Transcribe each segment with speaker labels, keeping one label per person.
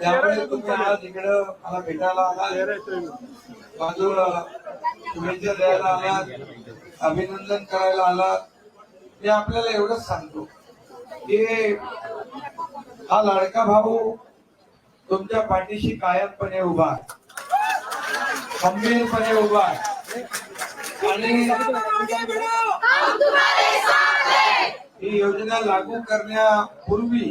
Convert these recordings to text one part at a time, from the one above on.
Speaker 1: त्यामुळे तुम्ही आज इकडं मला भेटायला आलात बाजूला शुभेच्छा द्यायला आलात अभिनंदन करायला आलात मी आपल्याला एवढंच सांगतो. की हा लाडका भाऊ तुमच्या पाठीशी कायमपणे उभा आहे. खंबीरपणे उभा आहे. आणि ही योजना लागू करण्यापूर्वी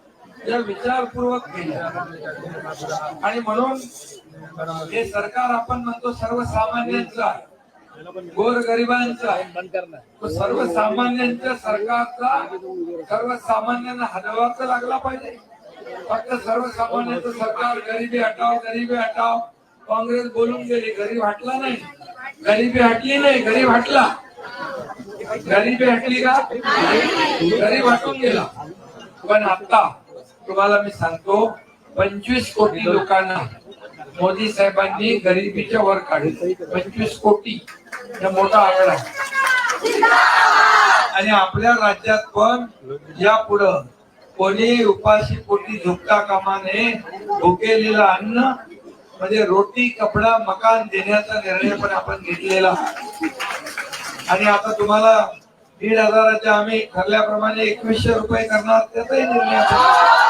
Speaker 1: जर विचारपूर्वक केल्या आणि म्हणून हे सरकार आपण म्हणतो सर्वसामान्यांचा गोरगरिबांचा तो सर्वसामान्यांच्या सरकारचा सर्वसामान्यांना हातभार लागला पाहिजे. फक्त सर्वसामान्यांचं सरकार गरिबी हटाव गरिबी हटाव काँग्रेस बोलून गेली गरीब हटला नाही. गरिबी हटली नाही गरीब हटला. गरिबी हटली का? गरीब हटून गेला. पण आता तुम्हाला मी सांगतो पंचवीस कोटी लोकांना मोदी साहेबांनी गरिबीच्या वर काढले. पंचवीस कोटी. हा मोठा आकडा आहे. आणि आपल्या राज्यात पण यापुढं कोणी उपाशी पोटी झुकता कामा नये. भुकेलेलं अन्न म्हणजे रोटी कपडा मकान देण्याचा निर्णय पण आपण घेतलेला. आणि आता तुम्हाला दीड हजाराच्या आम्ही ठरल्याप्रमाणे एकवीसशे रुपये करणार त्याचाही निर्णय आपण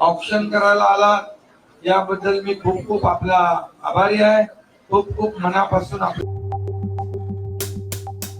Speaker 1: ऑप्शन करायला आला. याबद्दल मी खूप खूप आपला आभारी आहे. खूप खूप मनापासून आप-